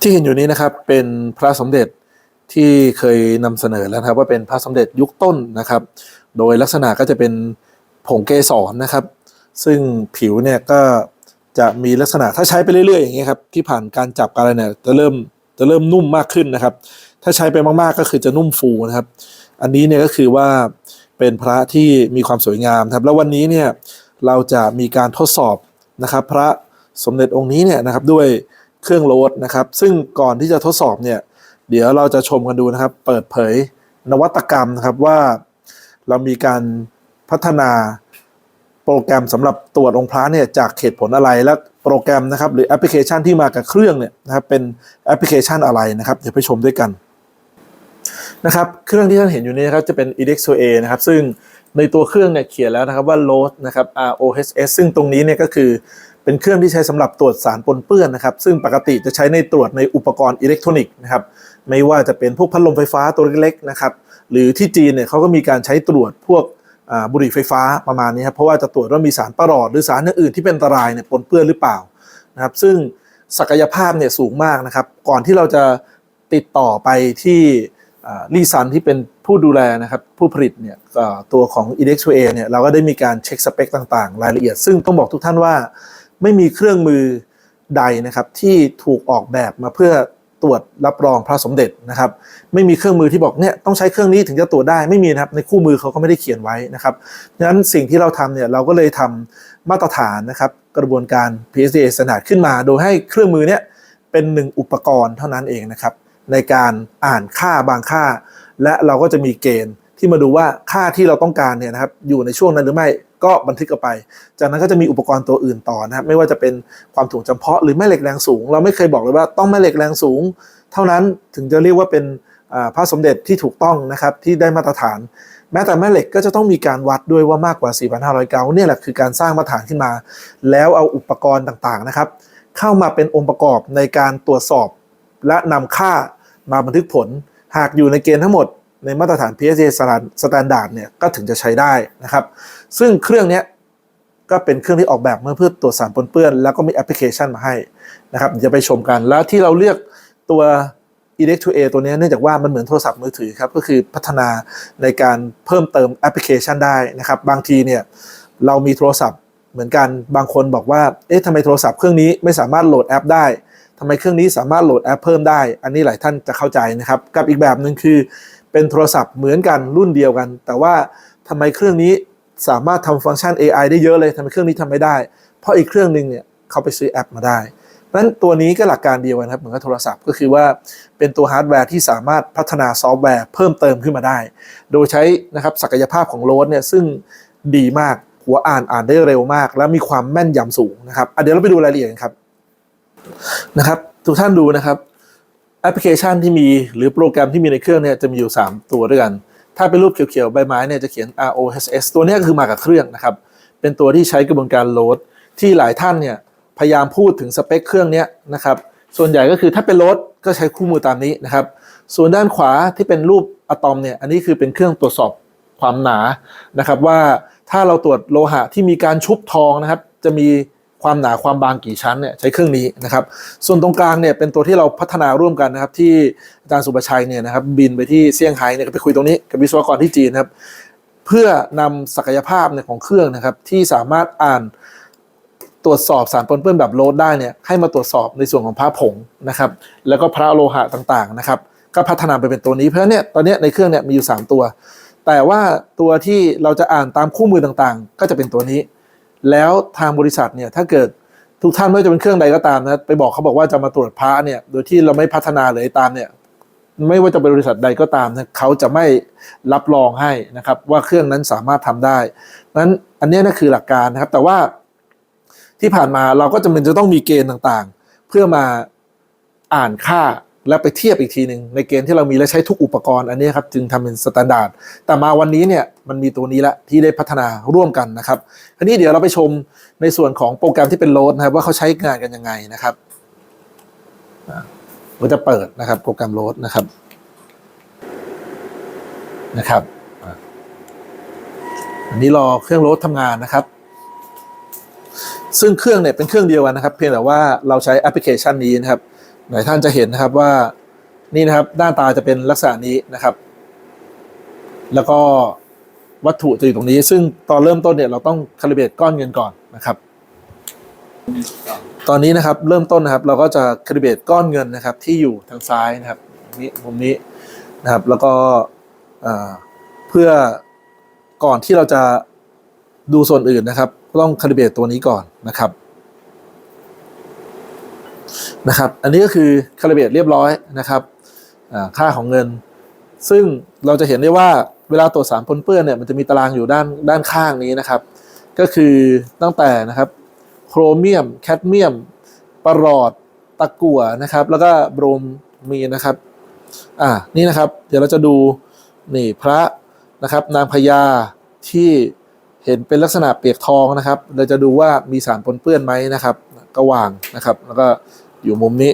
ที่เห็นอยู่นี้นะครับเป็นพระสมเด็จที่เคยนำเสนอแล้วครับว่าเป็นพระสมเด็จยุคต้นนะครับ โดยลักษณะก็จะเป็นผงเกสรนะครับ ซึ่งผิวเนี่ยก็จะมีลักษณะถ้าใช้ไปเรื่อยๆอย่างเงี้ยครับที่ผ่านการจับการอะไรเนี่ยจะเริ่มจะเริ่มนุ่มมากขึ้นนะครับ ถ้าใช้ไปมากๆก็คือจะนุ่มฟูนะครับ อันนี้เนี่ยก็คือว่าเป็นพระที่มีความสวยงามครับ แล้ววันนี้เนี่ยเราจะมีการทดสอบนะครับ พระสมเด็จองค์นี้เนี่ยนะครับด้วย เครื่องโลดนะครับ ซึ่งก่อนที่จะทดสอบเนี่ยเดี๋ยวเราจะชมกันดูนะครับ เปิดเผยนวัตกรรมนะครับว่าเรามีการพัฒนาโปรแกรมสำหรับตรวจองค์พระเนี่ยจากเหตุผลอะไรและโปรแกรมนะครับ หรือแอปพลิเคชันที่มากับเครื่องเนี่ยนะครับเป็นแอปพลิเคชันอะไรนะครับ เดี๋ยวไปชมด้วยกันนะครับเครื่องที่ท่านเห็นอยู่นี้นะครับจะเป็น EDX2A นะครับ ซึ่งในตัวเครื่องเนี่ยเขียนแล้วนะครับว่า load นะครับ ROHS ซึ่งตรงนี้เนี่ยก็คือ เป็นเครื่องที่ใช้สำหรับตรวจสารปนเปื้อนนะครับ ซึ่งปกติจะใช้ในตรวจในอุปกรณ์อิเล็กทรอนิกส์นะครับ ไม่ว่าจะเป็นพวกพัดลมไฟฟ้าตัวเล็กๆนะครับ หรือที่จีนเนี่ยเขาก็มีการใช้ตรวจพวกบุหรี่ไฟฟ้าประมาณนี้ครับ เพราะว่าจะตรวจว่ามีสารประหลอดหรือสารอื่นที่เป็นอันตรายเนี่ยปนเปื้อนหรือเปล่านะครับ ซึ่งศักยภาพเนี่ยสูงมากนะครับ ก่อนที่เราจะติดต่อไปที่ลีซันที่เป็นผู้ดูแลนะครับผู้ผลิตเนี่ยตัวของ e d x 2 a เนี่ยเราก็ได้มีการเช็คสเปคต่างๆ รายละเอียด ซึ่งต้องบอกทุกท่านว่า ไม่มีเครื่องมือใดนะครับที่ถูกออกแบบมาเพื่อตรวจรับรองพระสมเด็จนะครับ ไม่มีเครื่องมือที่บอกเนี่ยต้องใช้เครื่องนี้ถึงจะตรวจได้ไม่มีนะครับในคู่มือเขาก็ไม่ได้เขียนไว้นะครับดังนั้นสิ่งที่เราทำเนี่ยเราก็เลยทำมาตรฐานนะครับ กระบวนการ PSDA standard ขึ้นมา โดยให้เครื่องมือเนี่ยเป็นหนึ่งอุปกรณ์เท่านั้นเองนะครับ ในการอ่านค่าบางค่า และเราก็จะมีเกณฑ์ที่มาดูว่าค่าที่เราต้องการเนี่ยนะครับอยู่ในช่วงนั้นหรือไม่ ก็บันทึกเอาไป จากนั้นก็จะมีอุปกรณ์ตัวอื่นต่อนะครับ ไม่ว่าจะเป็นความถ่วงจำเพาะหรือแม่เหล็กแรงสูง เราไม่เคยบอกเลยว่าต้องแม่เหล็กแรงสูง เท่านั้นถึงจะเรียกว่าเป็นอ่าพระสมเด็จที่ถูกต้องนะครับที่ได้มาตรฐาน แม้แต่แม่เหล็กก็จะต้องมีการวัดด้วยว่ามากกว่า 4,500 เกาเนี่ยแหละคือการสร้างมาตรฐานขึ้นมา แล้วเอาอุปกรณ์ต่างๆนะครับ เข้ามาเป็นองค์ประกอบในการตรวจสอบ และนำค่ามาบันทึกผล หากอยู่ในเกณฑ์ทั้งหมด ในมาตรฐาน PSA Standard เนี่ยก็ถึงจะใช้ได้นะครับ ซึ่งเครื่องนี้ก็เป็นเครื่องที่ออกแบบเมาเพื่อตรวจสารปนเปื้อน แล้วก็มีแอปพลิเคชันมาให้นะครับจะไปชมกันแล้วที่เราเลือกตัว edex 2 a ตัวนี้เนื่องจากว่ามันเหมือนโทรศัพท์มือถือครับก็คือพัฒนาในการเพิ่มเติมแอปพลิเคชันได้นะครับ บางทีเนี่ยเรามีโทรศัพท์เหมือนกันบางคนบอกว่าเอ๊ะทำไมโทรศัพท์เครื่องนี้ไม่สามารถโหลดแอปได้ทำไมเครื่องนี้สามารถโหลดแอปเพิ่มได้ อันนี้หลายท่านจะเข้าใจนะครับ กับอีกแบบหนึ่งคือ เป็นโทรศัพท์เหมือนกันรุ่นเดียวกัน แต่ว่าทำไมเครื่องนี้สามารถทำฟังก์ชัน AI ได้เยอะเลยทำไมเครื่องนี้ทำไม่ได้ เพราะอีกเครื่องหนึ่งเนี่ยเขาไปซื้อแอปมาได้เพราะฉะนั้นตัวนี้ก็หลักการเดียวกันครับเหมือนกับโทรศัพท์ก็คือว่าเป็นตัวฮาร์ดแวร์ที่สามารถพัฒนาซอฟต์แวร์เพิ่มเติมขึ้นมาได้ โดยใช้นะครับศักยภาพของโลดเนี่ยซึ่งดีมากหัวอ่านอ่านได้เร็วมาก และมีความแม่นยำสูงนะครับเดี๋ยวเราไปดูรายละเอียดกันครับนะครับทุกท่านดูนะครับ แอปพลิเคชันที่มีหรือโปรแกรมที่มีในเครื่องเนี่ยจะมีอยู่ 3 ตัวด้วยกัน ถ้าเป็นรูปเขียวๆ ใบไม้เนี่ยจะเขียน ROHS ตัวนี้ก็คือมากับเครื่องนะครับ เป็นตัวที่ใช้กระบวนการโหลด ที่หลายท่านเนี่ยพยายามพูดถึงสเปคเครื่องเนี้ยนะครับ ส่วนใหญ่ก็คือถ้าเป็นโหลดก็ใช้คู่มือตามนี้นะครับ ส่วนด้านขวาที่เป็นรูปอะตอมเนี่ยอันนี้คือเป็นเครื่องตรวจสอบความหนานะครับว่าถ้าเราตรวจโลหะที่มีการชุบทองนะครับ จะมี ความหนาความบางกี่ชั้นเนี่ยใช้เครื่องนี้นะครับ ส่วนตรงกลางเนี่ยเป็นตัวที่เราพัฒนาร่วมกันนะครับ ที่อาจารย์สุประชัยเนี่ยนะครับบินไปที่เซี่ยงไฮ้เนี่ยไปคุยตรงนี้กับวิศวกรที่จีนครับเพื่อนำศักยภาพเนี่ยของเครื่องนะครับที่สามารถอ่านตรวจสอบสารปนเปื้อนแบบโลดได้เนี่ยให้มาตรวจสอบในส่วนของพระผงนะครับแล้วก็พระโลหะต่างๆนะครับก็พัฒนาไปเป็นตัวนี้เพราะเนี่ยตอนเนี้ยในเครื่องเนี่ยมีอยู่ 3 ตัว แต่ว่าตัวที่เราจะอ่านตามคู่มือต่างๆ ก็จะเป็นตัวนี้ แล้วทางบริษัทเนี่ยถ้าเกิดทุกท่านไม่ว่าจะเป็นเครื่องใดก็ตามนะไปบอกเขาบอกว่าจะมาตรวจพระเนี่ยโดยที่เราไม่พัฒนาเลยตามเนี่ยไม่ว่าจะเป็นบริษัทใดก็ตามนะเขาจะไม่รับรองให้นะครับ ว่าเครื่องนั้นสามารถทำได้นั้นอันนี้นั่นคือหลักการนะครับ แต่ว่าที่ผ่านมาเราก็จำเป็นจะต้องมีเกณฑ์ต่างๆ เพื่อมาอ่านค่า แล้วไปเทียบอีกทีหนึ่งในเกณฑ์ที่เรามีและใช้ทุกอุปกรณ์อันนี้ครับจึงทำเป็นสแตนดาร์ดแต่มาวันนี้เนี่ยมันมีตัวนี้ละที่ได้พัฒนาร่วมกันนะครับทีนี้เดี๋ยวเราไปชมในส่วนของโปรแกรมที่เป็นโลดนะครับว่าเขาใช้งานกันยังไงนะครับอ่าจะเปิดนะครับโปรแกรมโลดนะครับนะครับอันนี้รอเครื่องโลดทำงานนะครับ ซึ่งเครื่องเนี่ยเป็นเครื่องเดียวกันนะครับ เพียงแต่ว่าเราใช้แอปพลิเคชันนี้นะครับ หลายท่านจะเห็นนะครับว่านี่นะครับหน้าตาจะเป็นลักษณะนี้นะครับ แล้วก็วัตถุจะอยู่ตรงนี้ ซึ่งตอนเริ่มต้นเนี่ยเราต้องคาลิเบตก้อนเงินก่อนนะครับ ตอนนี้นะครับเริ่มต้นนะครับ เราก็จะคาลิเบตก้อนเงินนะครับ ที่อยู่ทางซ้ายนะครับนี่มุมนี้นะครับ แล้วก็เพื่อก่อนที่เราจะดูส่วนอื่นนะครับ ต้องคาลิเบตตัวนี้ก่อนนะครับ นะครับ อันนี้ก็คือคาลิเบตเรียบร้อยนะครับค่าของเงิน ซึ่งเราจะเห็นได้ว่าเวลาตรวจสารปนเปื้อนเนี่ยมันจะมีตารางอยู่ด้านด้านข้างนี้นะครับ ก็คือตั้งแต่นะครับโครเมียม แคดเมียมปรอดตะกั่วนะครับ แล้วก็โบรมมีนะครับอ่านี่นะครับ เดี๋ยวเราจะดูนี่พระนะครับ นางพญาที่เห็นเป็นลักษณะเปียกทองนะครับ เราจะดูว่ามีสารปนเปื้อนไหมนะครับ ก็วางนะครับ แล้วก็อยู่มุมนี้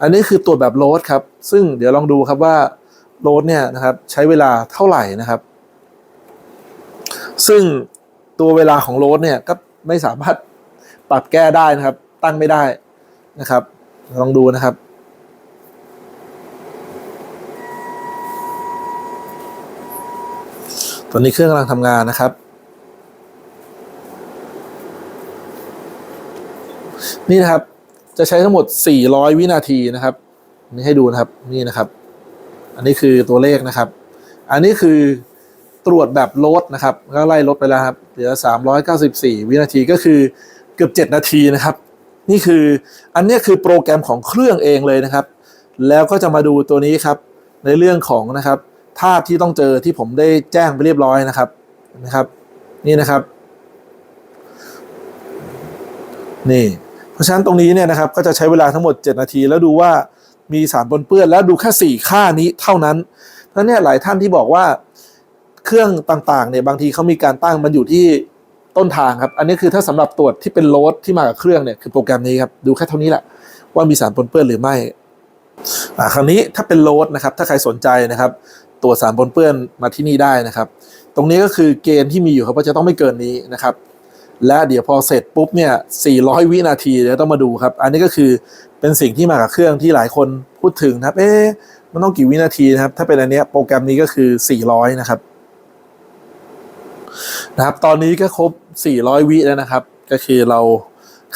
อันนี้คือตรวจแบบโรดครับ ซึ่งเดี๋ยวลองดูครับว่าโรดเนี่ยนะครับใช้เวลาเท่าไหร่นะครับ ซึ่งตัวเวลาของโรดเนี่ยก็ไม่สามารถปรับแก้ได้นะครับ ตั้งไม่ได้นะครับ ลองดูนะครับตอนนี้เครื่องกำลังทำงานนะครับ นี่นะครับ จะใช้ทั้งหมด 400 วินาทีนะครับนี่ให้ดูนะครับนี่นะครับ อันนี้คือตัวเลขนะครับ อันนี้คือตรวจแบบลดนะครับ ก็ไล่ลดไปแล้วครับเหลือ 394 วินาทีก็คือเกือบ 7 นาทีนะครับ นี่คืออันนี้คือโปรแกรมของเครื่องเองเลยนะครับ แล้วก็จะมาดูตัวนี้ครับ ในเรื่องของนะครับธาตุที่ต้องเจอที่ผมได้แจ้งไปเรียบร้อยนะครับนะครับ นี่นะครับ นี่ ราะฉะนั้นตรงนี้เนี่ยนะครับก็จะใช้เวลาทั้งหมด 7 นาที แล้วดูว่ามีสารปนเปื้อนแล้วดูแค่ 4 ค่านี้เท่านั้นเพราะเนี่ยหลายท่านที่บอกว่าเครื่องต่างๆเนี่ยบางทีเขามีการตั้งมันอยู่ที่ต้นทางครับอันนี้คือถ้าสำหรับตรวจที่เป็นโลดที่มากับเครื่องเนี่ยคือโปรแกรมนี้ครับดูแค่เท่านี้แหละว่ามีสารปนเปื้อนหรือไม่อ่าคราวนี้ถ้าเป็นโลดนะครับถ้าใครสนใจนะครับตรวจสารปนเปื้อนมาที่นี่ได้นะครับ ตรงนี้ก็คือเกณฑ์ที่มีอยู่ครับว่าจะต้องไม่เกินนี้นะครับ และเดี๋ยวพอเสร็จปุ๊บเนี่ย 400 วินาทีเดี๋ยวต้องมาดูครับ อันนี้ก็คือเป็นสิ่งที่มากับเครื่องที่หลายคนพูดถึงนะครับ เอ๊ะ มันต้องกี่วินาทีนะครับ ถ้าเป็นอันเนี้ยโปรแกรมนี้ก็คือ 400 นะครับ นะครับ ตอนนี้ก็ครบ 400 วิแล้วนะครับ ก็คือเรา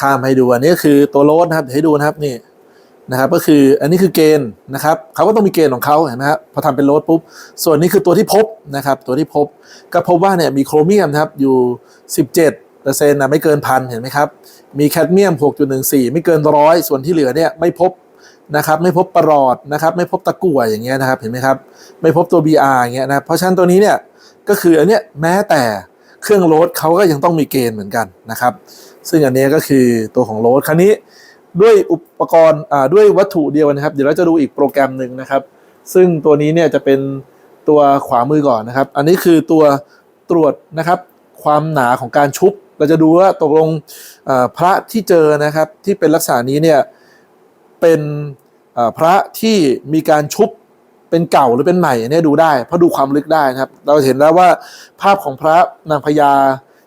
ข้ามให้ดู อันนี้ก็คือตัวโลดนะครับเดี๋ยวให้ดูนะครับนี่นะครับก็คืออันนี้คือเกณฑ์นะครับเขาก็ต้องมีเกณฑ์ของเขาเห็นไหมครับพอทำเป็นโลดปุ๊บส่วนนี้คือตัวที่พบนะครับ ตัวที่พบก็พบว่าเนี่ยมีโครเมียมนะครับอยู่ 17 เปอร์เซ็นต์นะไม่เกินพันเห็นไหมครับ มีแคดเมียม 6.14 ไม่เกินร้อยส่วนที่เหลือเนี่ยไม่พบนะครับไม่พบประหลอดนะครับไม่พบตะกั่วอย่างเงี้ยนะครับเห็นไหมครับไม่พบตัว BR อย่างเงี้ยนะเพราะฉะนั้นตัวนี้เนี่ยก็คืออันเนี้ยแม้แต่เครื่องโรดเขาก็ยังต้องมีเกณฑ์เหมือนกันนะครับ ซึ่งอันนี้ก็คือตัวของโรดคราวนี้ด้วยอุปกรณ์อ่าด้วยวัตถุเดียวนะครับ เดี๋ยวเราจะดูอีกโปรแกรมหนึ่งนะครับ ซึ่งตัวนี้เนี่ยจะเป็นตัวขวามือก่อนนะครับ อันนี้คือตัวตรวจนะครับความหนาของการชุบ เราจะดูว่าตกลงพระที่เจอนะครับที่เป็นลักษณะนี้เนี่ยเป็นพระที่มีการชุบเป็นเก่าหรือเป็นใหม่เนี้ยดูได้เพราะดูความลึกได้นะครับ เราเห็นแล้วว่าภาพของพระนางพญา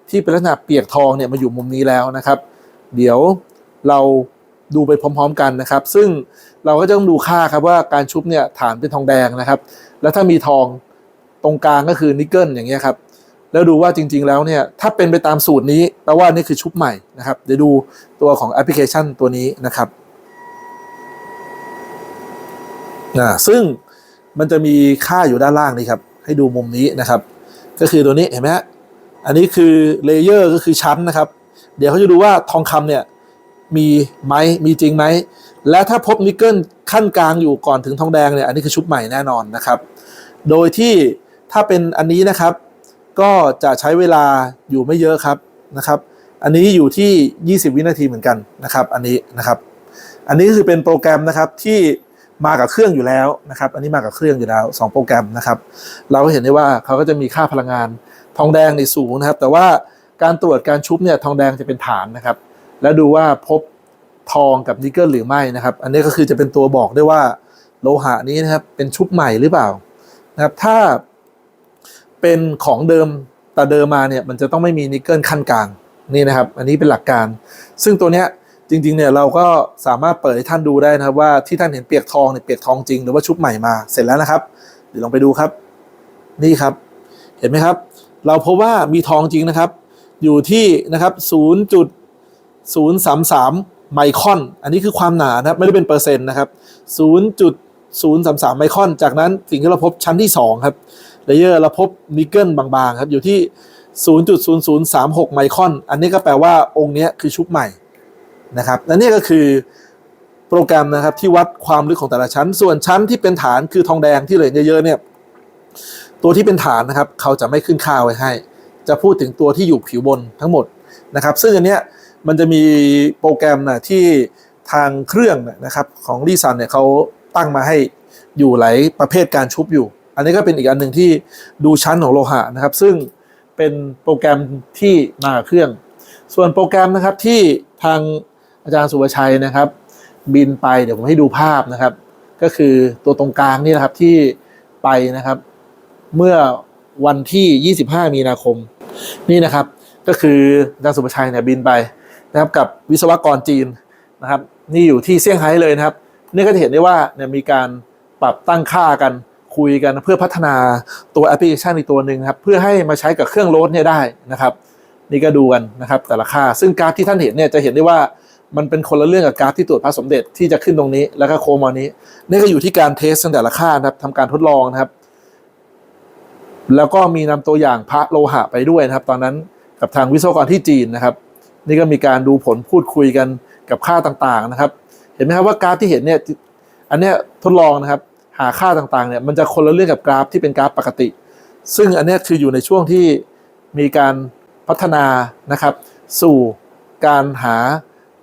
ที่เป็นลักษณะเปียกทองเนี่ยมาอยู่มุมนี้แล้วนะครับ เดี๋ยวเราดูไปพร้อม ๆ กันนะครับ ซึ่งเราก็จะต้องดูค่าครับว่าการชุบเนี่ยฐานเป็นทองแดงนะครับ แล้วถ้ามีทองตรงกลางก็คือนิกเกิลอย่างเงี้ยครับ แล้วดูว่าจริง ๆ แล้วเนี่ยถ้าเป็นไปตามสูตรนี้แปลว่านี่คือชุบใหม่นะครับเดี๋ยวดูตัวของแอปพลิเคชันตัวนี้นะครับอ่าซึ่งมันจะมีค่าอยู่ด้านล่างนี่ครับ ให้ดูมุมนี้นะครับ ก็คือตัวนี้เห็นไหมอันนี้คือเลเยอร์ก็คือชั้นนะครับ เดี๋ยวเขาจะดูว่าทองคำเนี่ยมีไหมมีจริงไหม และถ้าพบนิกเกิลขั้นกลางอยู่ก่อนถึงทองแดงเนี่ยอันนี้คือชุบใหม่แน่นอนนะครับ โดยที่ถ้าเป็นอันนี้นะครับ ก็จะใช้เวลาอยู่ไม่เยอะครับนะครับ อันนี้อยู่ที่ 20 วินาทีเหมือนกันนะครับ อันนี้นะครับ อันนี้คือเป็นโปรแกรมนะครับที่มากับเครื่องอยู่แล้วนะครับ อันนี้มากับเครื่องอยู่แล้ว 2 โปรแกรมนะครับ เราก็เห็นได้ว่าเขาก็จะมีค่าพลังงานทองแดงในสูงนะครับ แต่ว่าการตรวจการชุบเนี่ยทองแดงจะเป็นฐานนะครับ แล้วดูว่าพบทองกับนิกเกิลหรือไม่นะครับ อันนี้ก็คือจะเป็นตัวบอกได้ว่าโลหะนี้นะครับเป็นชุบใหม่หรือเปล่านะครับ ถ้า เป็นของเดิมแต่เดิมมาเนี่ยมันจะต้องไม่มีนิกเกิลขั้นกลางนี่นะครับ อันนี้เป็นหลักการ ซึ่งตัวเนี้ยจริงๆเนี่ยเราก็สามารถเปิดให้ท่านดูได้นะครับว่าที่ท่านเห็นเปียกทองเนี่ยเปียกทองจริงหรือว่าชุบใหม่มาเสร็จแล้วนะครับ เดี๋ยวลองไปดูครับ นี่ครับ เห็นไหมครับ เราพบว่ามีทองจริงนะครับ อยู่ที่นะครับ 0.033 ไมครอน อันนี้คือความหนานะครับไม่ได้เป็นเปอร์เซ็นต์นะครับ 0.033 ไมครอน จากนั้นสิ่งที่เราพบชั้นที่ 2 ครับ เลเยอร์เราพบนิกเกิลบางๆครับอยู่ที่ 0.0036 ไมครอน อันนี้ก็แปลว่าองค์นี้คือชุบใหม่นะครับและนี่ก็คือโปรแกรมนะครับที่วัดความลึกของแต่ละชั้น ส่วนชั้นที่เป็นฐานคือทองแดงที่เหลือเยอะๆเนี่ยตัวที่เป็นฐานนะครับเขาจะไม่ขึ้นค่าไว้ให้ จะพูดถึงตัวที่อยู่ผิวบนทั้งหมดนะครับ ซึ่งอันเนี้ยมันจะมีโปรแกรมนะที่ทางเครื่องนะนะครับของรีซันเนี่ยเขาตั้งมาให้อยู่หลายประเภทการชุบอยู่ อันนี้ก็เป็นอีกอันหนึ่งที่ดูชั้นของโลหะนะครับ ซึ่งเป็นโปรแกรมที่มาเครื่อง ส่วนโปรแกรมนะครับที่ทางอาจารย์สุวชัยนะครับ บินไปเดี๋ยวผมให้ดูภาพนะครับ ก็คือตัวตรงกลางนี่นะครับที่ไปนะครับ เมื่อวันที่ 25 มีนาคมนี่นะครับ ก็คืออาจารย์สุภชัยเนี่ยบินไปนะครับกับวิศวกรจีนนะครับ นี่อยู่ที่เซี่ยงไฮ้เลยนะครับ นี่ก็จะเห็นได้ว่าเนี่ยมีการปรับตั้งค่ากัน คุยกันเพื่อพัฒนาตัวแอปพลิเคชันอีกตัวหนึ่งครับเพื่อให้มาใช้กับเครื่องโหลดเนี่ยได้นะครับ นี่ก็ดูกันนะครับแต่ละค่า ซึ่งกราฟที่ท่านเห็นเนี่ยจะเห็นได้ว่ามันเป็นคนละเรื่องกับกราฟที่ตรวจพระสมเด็จที่จะขึ้นตรงนี้แล้วก็โคมอนนี้ นี่ก็อยู่ที่การเทสตั้งแต่ละค่านะครับทำการทดลองนะครับ แล้วก็มีนำตัวอย่างพระโลหะไปด้วยนะครับ ตอนนั้นกับทางวิศวกรที่จีนนะครับ นี่ก็มีการดูผลพูดคุยกันกับค่าต่างๆนะครับ เห็นไหมครับว่ากราฟที่เห็นเนี่ยอันเนี้ยทดลองนะครับ หาค่าต่างๆเนี่ยมันจะคนละเรื่องกับกราฟที่เป็นกราฟปกติ ซึ่งอันนี้คืออยู่ในช่วงที่มีการพัฒนานะครับ สู่การหา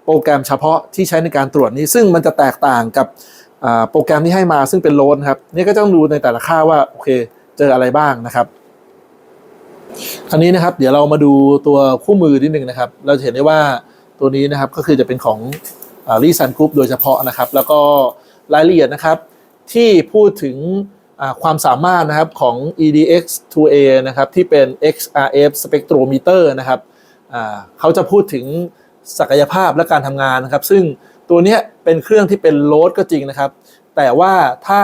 โปรแกรมเฉพาะที่ใช้ในการตรวจนี้ ซึ่งมันจะแตกต่างกับโปรแกรมที่ให้มาซึ่งเป็นโลนครับนี่ก็ต้องดูในแต่ละค่าว่าโอเคเจออะไรบ้างนะครับคราวนี้นะครับเดี๋ยวเรามาดูตัวคู่มือนิดนึงนะครับ เราจะเห็นได้ว่าตัวนี้นะครับก็คือจะเป็นของรีซันกรุ๊ปโดยเฉพาะนะครับ แล้วก็รายละเอียดนะครับ ที่พูดถึงความสามารถนะครับของ EDX2A นะครับที่เป็น XRF spectrometer นะครับเขาจะพูดถึงศักยภาพและการทำงานนะครับ ซึ่งตัวนี้เป็นเครื่องที่เป็นโหลดก็จริงนะครับ แต่ว่าถ้า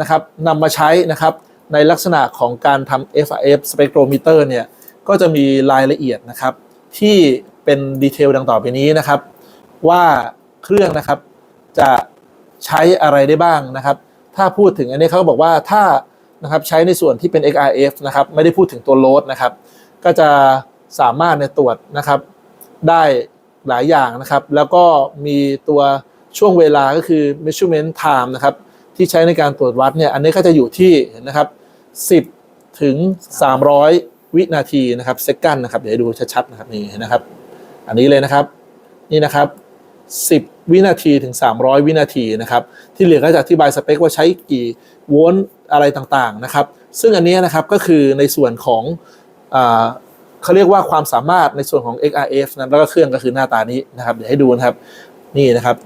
นะครับนำมาใช้นะครับในลักษณะของการทำ FRF spectrometer เนี่ยก็จะมีรายละเอียดนะครับ ที่เป็นดีเทลดังต่อไปนี้นะครับ ว่าเครื่องนะครับจะ ใช้อะไรได้บ้างนะครับ ถ้าพูดถึงอันนี้เขาบอกว่าถ้านะครับใช้ในส่วนที่เป็น XRF นะครับไม่ได้พูดถึงตัวโลดนะครับ ก็จะสามารถในตรวจนะครับได้หลายอย่างนะครับ แล้วก็มีตัวช่วงเวลาก็คือ measurement time นะครับที่ใช้ในการตรวจวัดเนี่ยอันนี้ก็จะอยู่ที่นะครับ 10 ถึง 300 วินาทีนะครับเซกันนะครับเดี๋ยวดูชัดๆนะครับนี่นะครับ อันนี้เลยนะครับนี่นะครับ 10 วินาทีถึง 300 วินาทีนะครับ ที่เหลือก็จะอธิบายสเปคว่าใช้กี่โวลต์อะไรต่างๆนะครับ ซึ่งอันนี้นะครับก็คือในส่วนของอเขาเรียกว่าความสามารถในส่วนของ XRF นะแล้วก็เครื่องก็คือหน้าตานี้นะครับเดี๋ยวให้ดูนะครับนี่นะครับ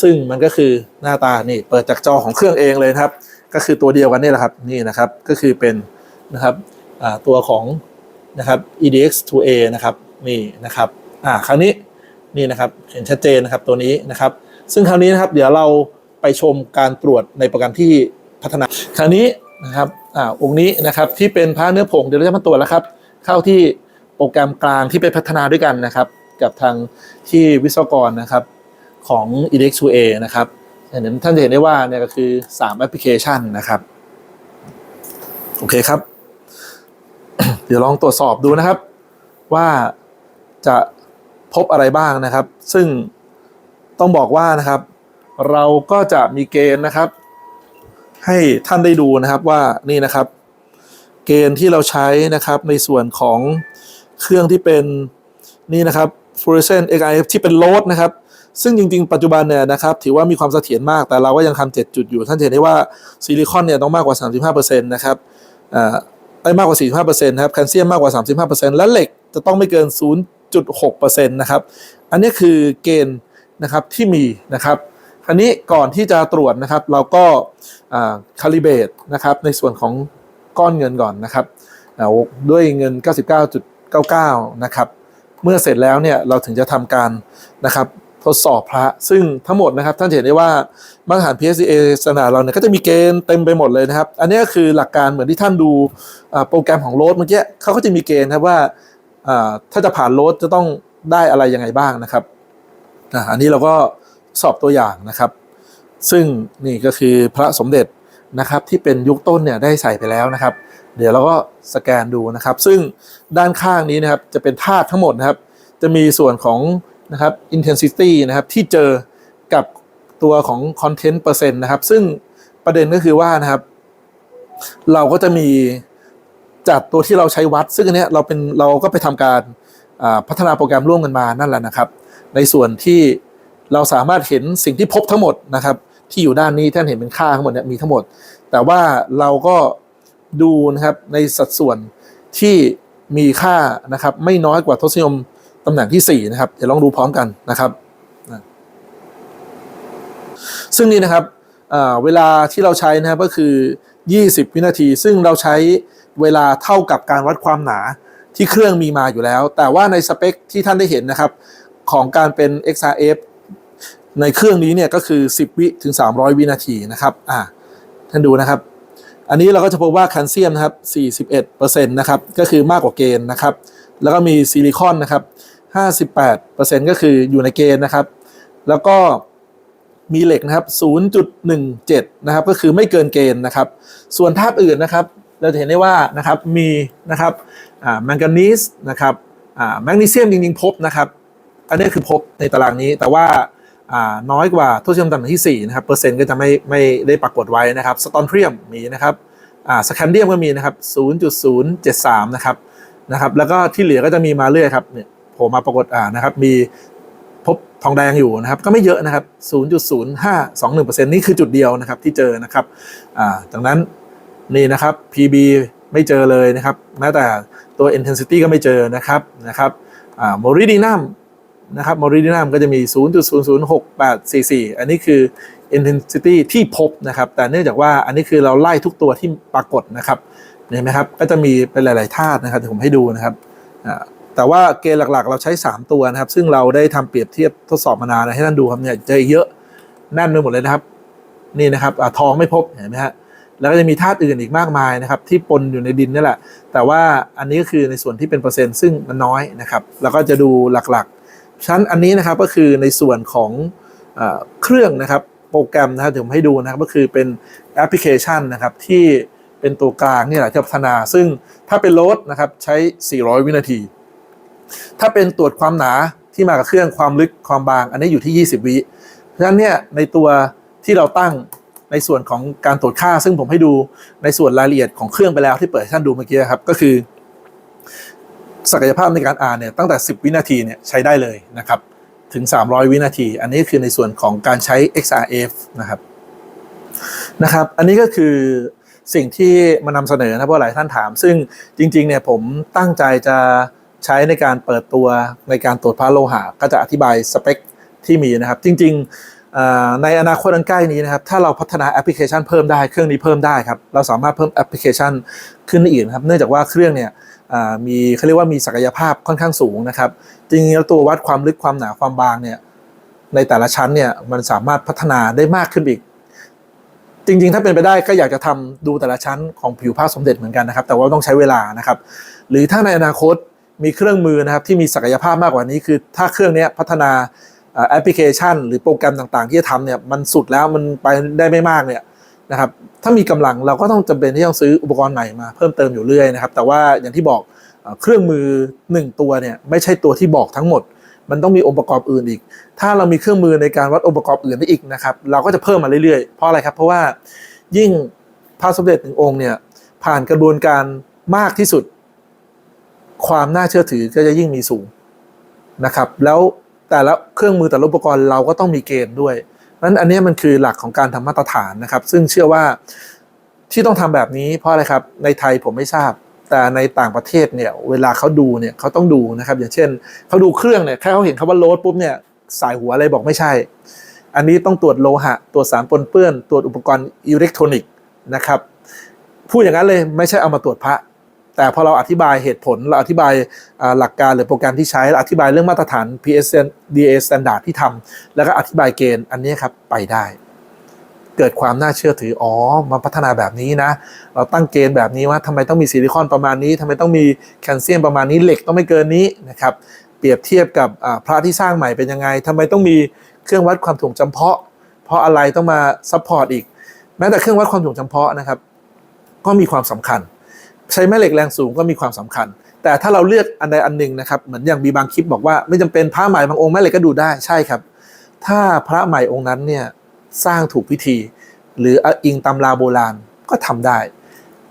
ซึ่งมันก็คือหน้าตานี่เปิดจากจอของเครื่องเองเลยครับ ก็คือตัวเดียวกันนี่แหละครับนี่นะครับก็คือเป็นนะครับตัวของนะครับ EDX2A นะครับนี่นะครับอ่าคราวนี้ นี่นะครับเห็นชัดเจนนะครับตัวนี้นะครับ ซึ่งคราวนี้นะครับเดี๋ยวเราไปชมการตรวจในโปรแกรมที่พัฒนา คราวนี้นะครับอ่าองค์นี้นะครับที่เป็นพระเนื้อผงเดี๋ยวเราจะมาตรวจแล้วครับ เข้าที่โปรแกรมกลางที่ไปพัฒนาด้วยกันนะครับ กับทางที่วิศวกรนะครับของ EDX2A นะครับเห็นท่านจะเห็นได้ว่าเนี่ยก็คือ3แอปพลิเคชันนะครับ โอเคครับ เดี๋ยวลองตรวจสอบดูนะครับ ว่าจะ พบอะไรบ้างนะครับ ซึ่งต้องบอกว่านะครับ เราก็จะมีเกณฑ์นะครับ ให้ท่านได้ดูนะครับว่านี่นะครับ เกณฑ์ที่เราใช้นะครับในส่วนของเครื่องที่เป็นนี่นะครับ fluorescent XIF ที่เป็นโลดนะครับ ซึ่งจริง ๆ ปัจจุบันเนี่ยนะครับ ถือว่ามีความเสถียรมากแต่เราก็ยังทำเจ็ดจุดอยู่ ท่านเห็นได้ว่าซิลิคอนเนี่ยต้องมากกว่า 35%นะครับอ่าได้มากกว่า 45%นะครับแคลเซียมมากกว่า 35%และเหล็กจะต้องไม่เกิน 0.6%นะครับ อันนี้คือเกณฑ์นะครับที่มีนะครับคราวนี้ก่อนที่จะตรวจนะครับ เราก็คาลิเบตนะครับในส่วนของก้อนเงินก่อนนะครับด้วยเงิน 99.99 นะครับ เมื่อเสร็จแล้วเนี่ยเราถึงจะทำการนะครับทดสอบพระ ซึ่งทั้งหมดนะครับท่านเห็นได้ว่ามาตรฐาน PSA สนาเราเนี่ยก็จะมีเกณฑ์เต็มไปหมดเลยนะครับ อันนี้ก็คือหลักการเหมือนที่ท่านดูโปรแกรมของโรดเมื่อกี้เขาก็จะมีเกณฑ์ครับว่า ถ้าจะผ่านโรดจะต้องได้อะไรยังไงบ้างนะครับอันนี้เราก็สอบตัวอย่างนะครับ ซึ่งนี่ก็คือพระสมเด็จนะครับที่เป็นยุคต้นเนี่ยได้ใส่ไปแล้วนะครับ เดี๋ยวเราก็สแกนดูนะครับ ซึ่งด้านข้างนี้นะครับจะเป็นธาตุทั้งหมดนะครับ จะมีส่วนของนะครับ intensity นะครับที่เจอกับตัวของ content เปอร์เซ็นต์นะครับ ซึ่งประเด็นก็คือว่านะครับ เราก็จะมี จากตัวที่เราใช้วัด ซึ่งอันเนี้ยเราเป็นเราก็ไปทำการพัฒนาโปรแกรมร่วมกันมานั่นแหละนะครับ ในส่วนที่เราสามารถเห็นสิ่งที่พบทั้งหมดนะครับที่อยู่ด้านนี้ท่านเห็นเป็นค่าทั้งหมดเนี่ยมีทั้งหมด แต่ว่าเราก็ดูนะครับในสัดส่วนที่มีค่านะครับ ไม่น้อยกว่าทศนิยมตำแหน่งที่ 4 นะครับ เดี๋ยวลองดูพร้อมกันนะครับ ซึ่งนี่นะครับ เวลาที่เราใช้นะครับก็คือ 20 วินาที ซึ่งเราใช้เวลาเท่ากับการวัดความหนาที่เครื่องมีมาอยู่แล้ว แต่ว่าในสเปคที่ท่านได้เห็นนะครับ ของการเป็น XRF ในเครื่องนี้เนี่ยก็คือ 10 วิถึง 300 วินาทีนะครับอ่าท่านดูนะครับ อันนี้เราก็จะพบว่าแคลเซียมนะครับ 41%นะครับก็คือมากกว่าเกณฑ์นะครับ แล้วก็มีซิลิคอนนะครับ 58%ก็คืออยู่ในเกณฑ์นะครับ แล้วก็ มีเหล็กนะครับ 0.17 นะครับ ก็คือไม่เกินเกณฑ์นะครับ ส่วนธาตุอื่นนะครับ เราจะเห็นได้ว่านะครับ มีนะครับแมงกานีสนะครับแมกนีเซียมจริงๆพบนะครับ อันนี้คือพบในตารางนี้ แต่ว่าน้อยกว่าทศนิยมตำแหน่งที่ 4 นะครับ เปอร์เซ็นต์ก็จะไม่ไม่ได้ปรากฏไว้นะครับ สตอนเทียมมีนะครับสแคนเดียมก็มีนะครับ 0.073 นะครับ นะครับ แล้วก็ที่เหลือก็จะมีมาเรื่อยครับ เนี่ยโผล่มาปรากฏอ่านะครับ มี พบทองแดงอยู่นะครับ ก็ไม่เยอะนะครับ 0.0521%นี่คือจุดเดียวนะครับที่เจอนะครับอ่าจากนั้นนี่นะครับ PB ไม่เจอเลยนะครับแม้แต่ตัว intensity ก็ไม่เจอนะครับนะครับอ่า meridianum นะครับ meridianum ก็จะมี 0.006844 อันนี้คือ intensity ที่พบนะครับ แต่เนื่องจากว่าอันนี้คือเราไล่ทุกตัวที่ปรากฏนะครับเห็นไหมครับ ก็จะมีเป็นหลาย ๆ ธาตุนะครับเดี๋ยวผมให้ดูนะครับอ่า แต่ว่าเกณฑ์หลักๆ เราใช้ 3 ตัวนะครับ ซึ่งเราได้ทำเปรียบเทียบทดสอบมานานให้ท่านดูครับเนี่ยเจอเยอะแน่นไปหมดเลยนะครับ นี่นะครับอทองไม่พบเห็นไหมฮะแล้วก็จะมีธาตุอื่นอีกมากมายนะครับ ที่ปนอยู่ในดินนี่แหละ แต่ว่าอันนี้ก็คือในส่วนที่เป็นเปอร์เซ็นต์ซึ่งมันน้อยนะครับ แล้วก็จะดูหลักๆ ชั้นอันนี้นะครับก็คือในส่วนของเอเครื่องนะครับโปรแกรมนะครับเดี๋ยวผมให้ดูนะครับก็คือเป็นแอปพลิเคชันนะครับที่เป็นตัวกลางนี่แหละที่พัฒนา ซึ่งถ้าเป็นโหลดนะครับใช้ 400 วินาที ถ้าเป็นตรวจความหนาที่มากับเครื่องความลึกความบาง อันนี้อยู่ที่ 20 วิเพราะฉะนั้นเนี่ยในตัวที่เราตั้งในส่วนของการตรวจค่า ซึ่งผมให้ดูในส่วนรายละเอียดของเครื่องไปแล้วที่เปิดให้ท่านดูเมื่อกี้ครับก็คือ ศักยภาพในการอ่านเนี่ยตั้งแต่ 10 วินาทีเนี่ยใช้ได้เลยนะครับถึง 300 วินาที อันนี้คือในส่วนของการใช้ XRF นะครับนะครับ อันนี้ก็คือสิ่งที่มานำเสนอนะเพราะหลายท่านถาม ซึ่งจริงๆเนี่ยผมตั้งใจจะ ใช้ในการเปิดตัวในการตรวจพระโลหะก็จะอธิบายสเปคที่มีนะครับ จริงๆในอนาคตอันใกล้นี้นะครับ ถ้าเราพัฒนาแอปพลิเคชันเพิ่มได้เครื่องนี้เพิ่มได้ครับ เราสามารถเพิ่มแอปพลิเคชันขึ้นอีกนะครับ เนื่องจากว่าเครื่องเนี่ยมีเขาเรียกว่ามีศักยภาพค่อนข้างสูงนะครับ จริงๆแล้วตัววัดความลึกความหนาความบางเนี่ยในแต่ละชั้นเนี่ยมันสามารถพัฒนาได้มากขึ้นอีก จริง ๆ ถ้าเป็นไปได้ก็อยากจะทำดูแต่ละชั้นของผิวผ้าสมเด็จเหมือนกันนะครับ แต่ว่าต้องใช้เวลานะครับ หรือถ้าในอนาคต มีเครื่องมือนะครับที่มีศักยภาพมากกว่านี้ คือถ้าเครื่องนี้พัฒนาแอปพลิเคชัน หรือโปรแกรมต่างๆ ที่จะทำเนี่ยมันสุดแล้วมันไปได้ไม่มากเนี่ยนะครับถ้ามีกำลังเราก็ต้องจำเป็นที่ต้องซื้ออุปกรณ์ใหม่มาเพิ่มเติมอยู่เรื่อยนะครับ แต่ว่าอย่างที่บอกเครื่องมือหนึ่งตัวเนี่ยไม่ใช่ตัวที่บอกทั้งหมด มันต้องมีองค์ประกอบอื่นอีก ถ้าเรามีเครื่องมือในการวัดองค์ประกอบอื่นได้อีกนะครับเราก็จะเพิ่มมาเรื่อยๆ เพราะอะไรครับ เพราะว่ายิ่งพระสมเด็จหนึ่งองค์เนี่ยผ่านกระบวนการมากที่สุด ความน่าเชื่อถือก็จะยิ่งมีสูงนะครับ แล้วแต่ละเครื่องมือแต่ละอุปกรณ์เราก็ต้องมีเกณฑ์ด้วยนั้นอันนี้มันคือหลักของการทำมาตรฐานนะครับ ซึ่งเชื่อว่าที่ต้องทำแบบนี้เพราะอะไรครับ ในไทยผมไม่ทราบ แต่ในต่างประเทศเนี่ย เวลาเขาดูเนี่ยเขาต้องดูนะครับ อย่างเช่นเขาดูเครื่องเนี่ยแค่เขาเห็นคาว่าโลดปุ๊บเนี่ยสายหัวอะไรบอกไม่ใช่ อันนี้ต้องตรวจโลหะ ตรวจสารปนเปื้อน ตรวจอุปกรณ์อิเล็กทรอนิกส์นะครับ พูดอย่างนั้นเลยไม่ใช่เอามาตรวจพระ แต่พอเราอธิบายเหตุผล เราอธิบายหลักการหรือโปรแกรมที่ใช้เราอธิบายเรื่องมาตรฐาน PSDA standard ที่ทำแล้วก็อธิบายเกณฑ์อันนี้ครับไปได้ เกิดความน่าเชื่อถืออ๋อมาพัฒนาแบบนี้นะ เราตั้งเกณฑ์แบบนี้ว่าทำไมต้องมีซิลิคอนประมาณนี้ทำไมต้องมีแคลเซียมประมาณนี้เหล็กต้องไม่เกินนี้นะครับเปรียบเทียบกับพระที่สร้างใหม่เป็นยังไงทำไมต้องมีเครื่องวัดความถ่วงจำเพาะ เพราะอะไรต้องมาซัพพอร์ตอีก แม้แต่เครื่องวัดความถ่วงจำเพาะนะครับ ก็มีความสำคัญ ใช้แม่เหล็กแรงสูงก็มีความสำคัญ แต่ถ้าเราเลือกอันใดอันหนึ่งนะครับเหมือนอย่างมีบางคลิปบอกว่าไม่จำเป็นพระใหม่บางองค์แม่เหล็กก็ดูได้ใช่ครับ ถ้าพระใหม่องค์นั้นเนี่ยสร้างถูกพิธี หรืออิงตำราโบราณก็ทำได้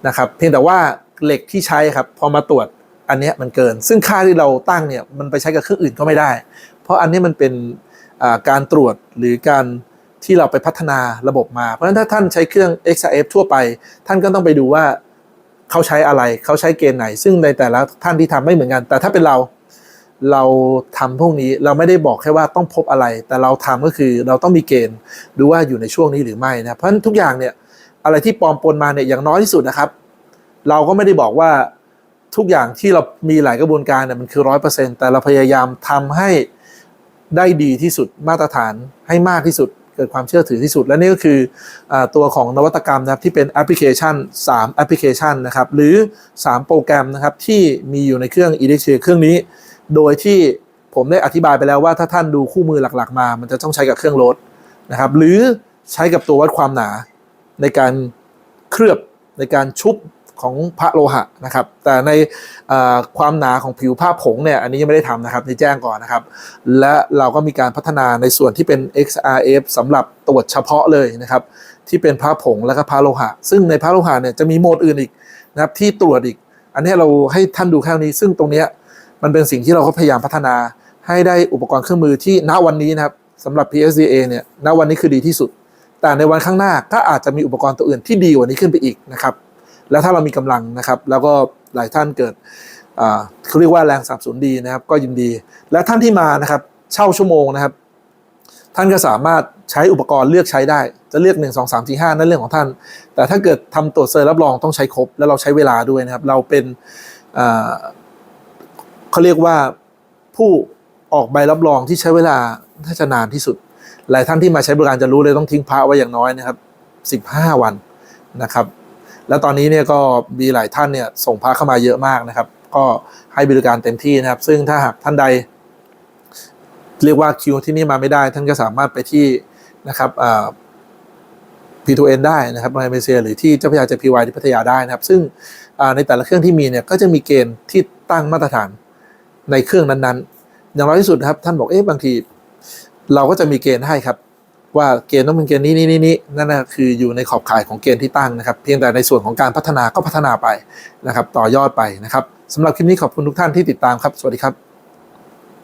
นะครับ เพียงแต่ว่าเหล็กที่ใช้ครับพอมาตรวจอันนี้มันเกิน ซึ่งค่าที่เราตั้งเนี่ยมันไปใช้กับเครื่องอื่นก็ไม่ได้ เพราะอันนี้มันเป็นการตรวจหรือการที่เราไปพัฒนาระบบมา เพราะฉะนั้นถ้าท่านใช้เครื่อง XRF ทั่วไป ท่านก็ต้องไปดูว่า เขาใช้อะไรเขาใช้เกณฑ์ไหน ซึ่งในแต่ละท่านที่ทำไม่เหมือนกัน แต่ถ้าเป็นเราเราทำพวกนี้เราไม่ได้บอกแค่ว่าต้องพบอะไร แต่เราทำก็คือเราต้องมีเกณฑ์ดูว่าอยู่ในช่วงนี้หรือไม่นะเพราะฉะนั้นทุกอย่างเนี่ยอะไรที่ปลอมปนมาเนี่ยอย่างน้อยที่สุดนะครับ เราก็ไม่ได้บอกว่าทุกอย่างที่เรามีหลายกระบวนการเนี่ยมันคือร้อยเปอร์เซ็นต์แต่เราพยายามทำให้ได้ดีที่สุดมาตรฐานให้มากที่สุด เกิดความเชื่อถือที่สุด และนี่ก็คืออตัวของนวัตกรรมนะครับที่เป็นแอปพลิเคชัน 3 แอปพลิเคชันนะครับหรือ 3 โปรแกรมนะครับที่มีอยู่ในเครื่อง e d x เครื่องนี้ โดยที่ผมได้อธิบายไปแล้วว่าถ้าท่านดูคู่มือหลักๆ มา มันจะต้องใช้กับเครื่องโหลดนะครับหรือใช้กับตัววัดความหนาในการเคลือบในการชุบ ของพระโลหะนะครับ แต่ในความหนาของผิวผ้าผงเนี่ยอันนี้ยังไม่ได้ทำนะครับนี่แจ้งก่อนนะครับ และเราก็มีการพัฒนาในส่วนที่เป็น XRF สำหรับตรวจเฉพาะเลยนะครับ ที่เป็นพระผงและก็พระโลหะ ซึ่งในพระโลหะเนี่ยจะมีโหมดอื่นอีกนะครับที่ตรวจอีก อันนี้เราให้ท่านดูแค่นี้ ซึ่งตรงนี้มันเป็นสิ่งที่เราก็พยายามพัฒนาให้ได้อุปกรณ์เครื่องมือที่ณวันนี้นะครับสำหรับ PSDA เนี่ยณวันนี้คือดีที่สุด แต่ในวันข้างหน้าก็อาจจะมีอุปกรณ์ตัวอื่นที่ดีกว่านี้ขึ้นไปอีกนะครับ แล้วถ้าเรามีกำลังนะครับ แล้วก็หลายท่านเกิดเขาเรียกว่าแรงสนับสนุนดีนะครับ ก็ยินดี และท่านที่มานะครับ เช่าชั่วโมงนะครับ ท่านก็สามารถใช้อุปกรณ์เลือกใช้ได้ จะเลือก 1 2 3 4 5 นั่นเรื่องของท่าน แต่ถ้าเกิดทำตรวจเซอร์รับรองต้องใช้ครบ แล้วเราใช้เวลาด้วยนะครับ เราเป็นเขาเรียกว่าผู้ออกใบรับรองที่ใช้เวลาถ้าจะนานที่สุด หลายท่านที่มาใช้บริการจะรู้เลยต้องทิ้งพระไว้อย่างน้อยนะครับ 15 วันนะครับ แล้วตอนนี้เนี่ยก็มีหลายท่านเนี่ยส่งพระเข้ามาเยอะมากนะครับ ก็ให้บริการเต็มที่นะครับ ซึ่งถ้าหากท่านใด เรียกว่าคิวที่นี่มาไม่ได้ ท่านก็สามารถไปที่นะครับอ่า P2N ได้นะครับในมาเลเซียหรือที่เจ้าพระยาเจพีวายที่พัทยาได้นะครับ ซึ่งในแต่ละเครื่องที่มีเนี่ยก็จะมีเกณฑ์ที่ตั้งมาตรฐานในเครื่องนั้นๆ อย่างน้อยที่สุดนะครับท่านบอกเอ๊ะบางที เราก็จะมีเกณฑ์ให้ครับ ว่าเกณฑ์ต้องเป็นเกณฑ์นี้นี้นี้นี้นั่นนะคืออยู่ในขอบข่ายของเกณฑ์ที่ตั้งนะครับเพียงแต่ในส่วนของการพัฒนาก็พัฒนาไปนะครับ ต่อยอดไปนะครับสำหรับคลิปนี้ขอบคุณทุกท่านที่ติดตามครับ สวัสดีครับ